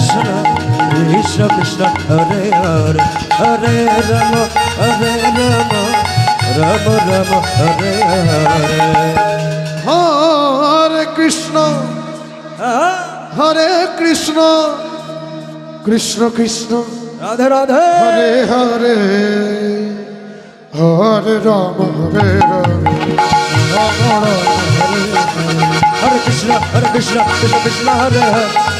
Krishna Krishna Krishna Hare Hare Hare Ram Hare Ram Ram Ram Hare Hare. Hare Krishna Hare Krishna Krishna Krishna Radhe Radhe. Hare Hare Hare Ram Hare Ram Ram Ram Hare Hare Hare Krishna Hare Krishna Krishna Krishna Hare Hare.